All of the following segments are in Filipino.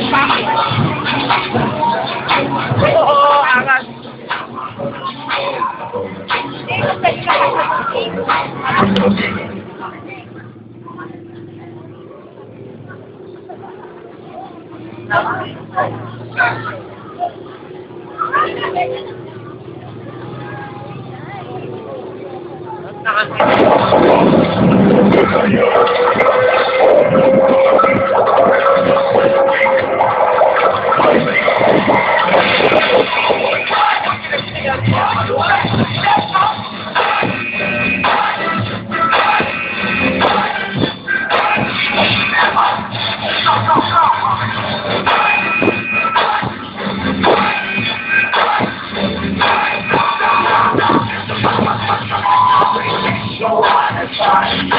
Magkano mo Thank you.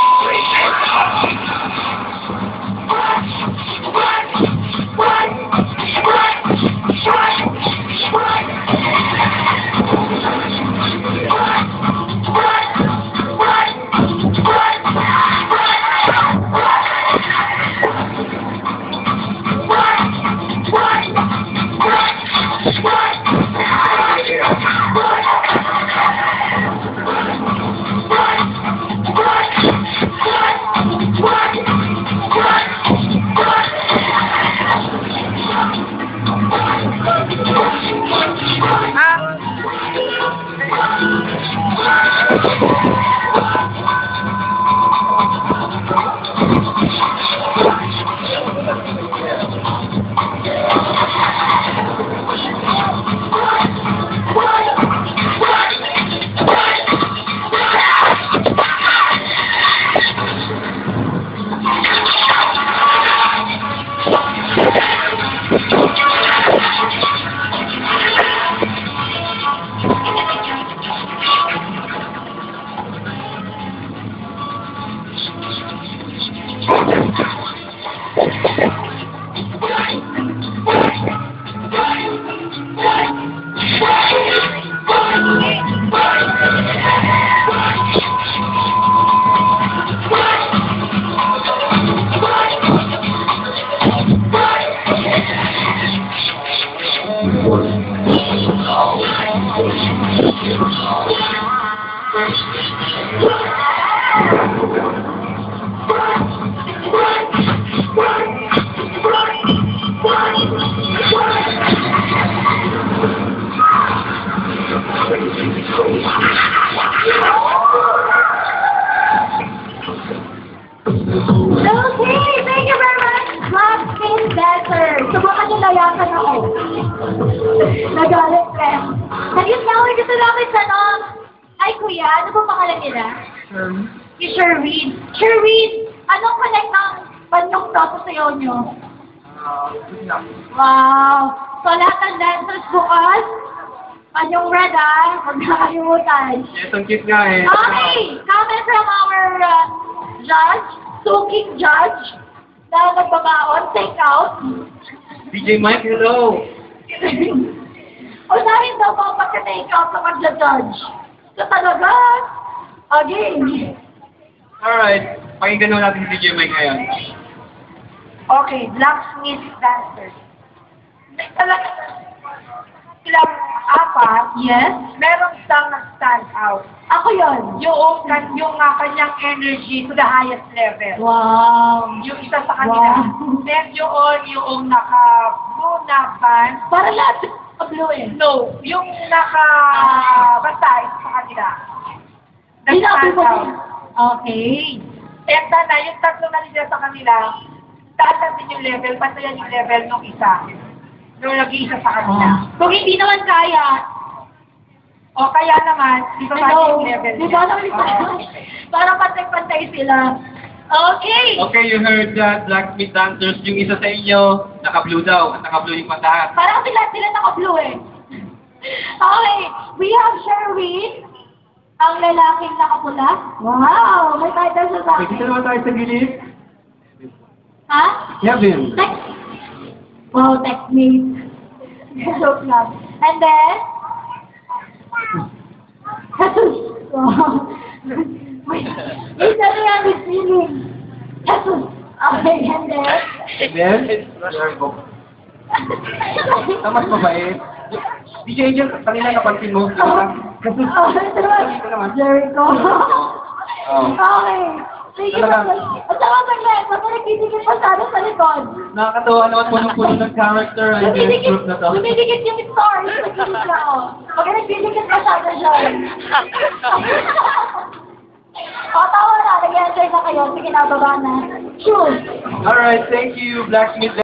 ako. Nagalit ka. Naging flower dito namin sa no. Ay, kuya, ano ba pangalan nila? Si Sherwin. Sherwin, anong connect ng banyong proto sa iyo nyo? Wow! So, lahat ng dancers bukas, banyong red ah, huwag nakalimutan. Ang cute nga eh. Okay, comment from our uh, judge, soaking judge, na nagbabaon, take out. DJ Mike, hello. Daw po pagka-take out sa pagja-judge. So talaga, again. Alright, pakinggan naman natin si DJ Mike ngayon. Okay, blacksmith dancers. Talaga, silang apat, yes, meron siyang nag-stand out. Ako yon. Yung, kan- yung uh, kanyang energy to the highest level. Wow. Yung isa sa kanila. Then yun, yung naka-blue na band. Para lahat eh. No, yung naka, basta isa sa kanila. Nag-stand out. Okay. And then, na, yung tatlo na nila sa kanila, taas din yung level, pantayan yung level nung isa. Nung nag-iisa sa kanila. Kung hindi naman kaya, O kaya naman, di ba ano, yung level di ba Oo. para pantay-pantay sila. Okay. Okay, you heard that blacksmith dancers, yung isa sa inyo, naka-blue daw, at naka-blue yung mata. Parang sila sila naka-blue eh. Okay, we have Sherwin, ang lalaking nakapula. Wow, may title siya sa akin. naman tayo sa gilid. Ha? Kevin. Text. Wow, text me. Joke lang. And then, Jesus. Wow. Wait, is that the other feeling? Okay, and then, Then, na mas mabait. DJ Angel, kanina napansin mo? Kasi, Oh, ito naman. Jericho. Oh. Okay. Sige pa. At saka saglit, pag nagdidikit pa sana sa likod. nakakatawa naman punong-puno ng character ang this group na to. Dumidikit yung stars sa gilid na, oh. Pag nagdidikit pa sana siya. O, tawa na. Nag-enjoy na kayo. Sige na, baba na. Shoot. Alright, thank you, Blacksmith